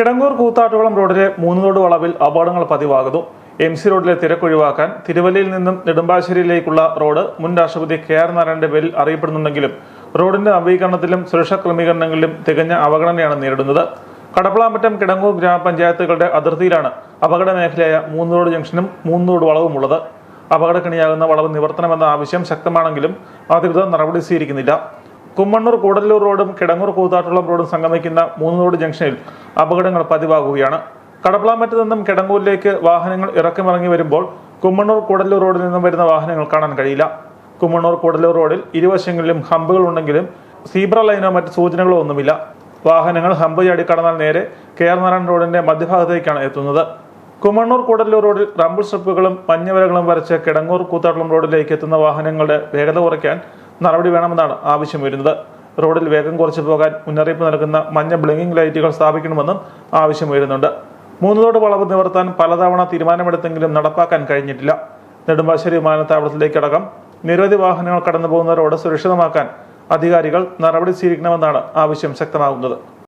കിടങ്ങൂർ കൂത്താട്ടുകുളം റോഡിലെ മൂന്നുതോട് വളവിൽ അപകടങ്ങൾ പതിവാകുന്നു. എം സി റോഡിലെ തിരക്കൊഴിവാക്കാൻ തിരുവല്ലയിൽ നിന്നും നെടുമ്പാശ്ശേരിയിലേക്കുള്ള റോഡ് മുൻ രാഷ്ട്രപതി കെ ആർ നാരായണന്റെ പേരിൽ അറിയപ്പെടുന്നുണ്ടെങ്കിലും റോഡിന്റെ നവീകരണത്തിലും സുരക്ഷാ ക്രമീകരണങ്ങളിലും തികഞ്ഞ അവഗണനയാണ് നേരിടുന്നത്. കടപ്പളാമറ്റം കിടങ്ങൂർ ഗ്രാമപഞ്ചായത്തുകളുടെ അതിർത്തിയിലാണ് അപകട മേഖലയായ മൂന്നുതോട് ജംഗ്ഷനും മൂന്നുതോട് വളവുമുള്ളത് അപകടക്കണിയാകുന്ന വളവ് നിവർത്തനമെന്ന ആവശ്യം ശക്തമാണെങ്കിലും അധികൃതർ നടപടി സ്വീകരിക്കുന്നില്ല. കുമ്മണ്ണൂർ കൂടല്ലൂർ റോഡും കിടങ്ങൂർ കൂത്താട്ടുളം റോഡും സംഗമിക്കുന്ന മൂന്നുതോട് ജംഗ്ഷനിൽ അപകടങ്ങൾ പതിവാകുകയാണ്. കടപ്പളാമറ്റ് നിന്നും കിടങ്ങൂരിലേക്ക് വാഹനങ്ങൾ ഇറക്കമിറങ്ങി വരുമ്പോൾ കുമ്മണ്ണൂർ കൂടല്ലൂർ റോഡിൽ നിന്നും വരുന്ന വാഹനങ്ങൾ കാണാൻ കഴിയില്ല. കുമ്മണ്ണൂർ കൂടല്ലൂർ റോഡിൽ ഇരുവശങ്ങളിലും ഹമ്പുകൾ ഉണ്ടെങ്കിലും സീബ്ര ലൈനോ മറ്റ് സൂചനകളോ ഒന്നുമില്ല. വാഹനങ്ങൾ ഹമ്പ് ചാടി കടന്നാൽ നേരെ കെ ആർ നാരായണ റോഡിന്റെ മധ്യഭാഗത്തേക്കാണ് എത്തുന്നത്. കുമ്മണ്ണൂർ കൂടല്ലൂർ റോഡിൽ റംബിൾ സ്ട്രിപ്പുകളും മഞ്ഞവരകളും വരച്ച് കിടങ്ങൂർ കൂത്താട്ടളം റോഡിലേക്ക് എത്തുന്ന വാഹനങ്ങളുടെ വേഗത കുറയ്ക്കാൻ നടപടി വേണമെന്നാണ് ആവശ്യം വരുന്നത്. റോഡിൽ വേഗം കുറച്ചു പോകാൻ മുന്നറിയിപ്പ് നൽകുന്ന മഞ്ഞ ബ്ലിങ്കിംഗ് ലൈറ്റുകൾ സ്ഥാപിക്കണമെന്നും ആവശ്യം വരുന്നുണ്ട് മൂന്നുതോട് വളവ് നിവർത്താൻ പലതവണ തീരുമാനമെടുത്തെങ്കിലും നടപ്പാക്കാൻ കഴിഞ്ഞിട്ടില്ല. നെടുമ്പാശ്ശേരി വിമാനത്താവളത്തിലേക്കടക്കം നിരവധി വാഹനങ്ങൾ കടന്നുപോകുന്ന റോഡ് സുരക്ഷിതമാക്കാൻ അധികാരികൾ നടപടി സ്വീകരിക്കണമെന്നാണ് ആവശ്യം ശക്തമാകുന്നത്.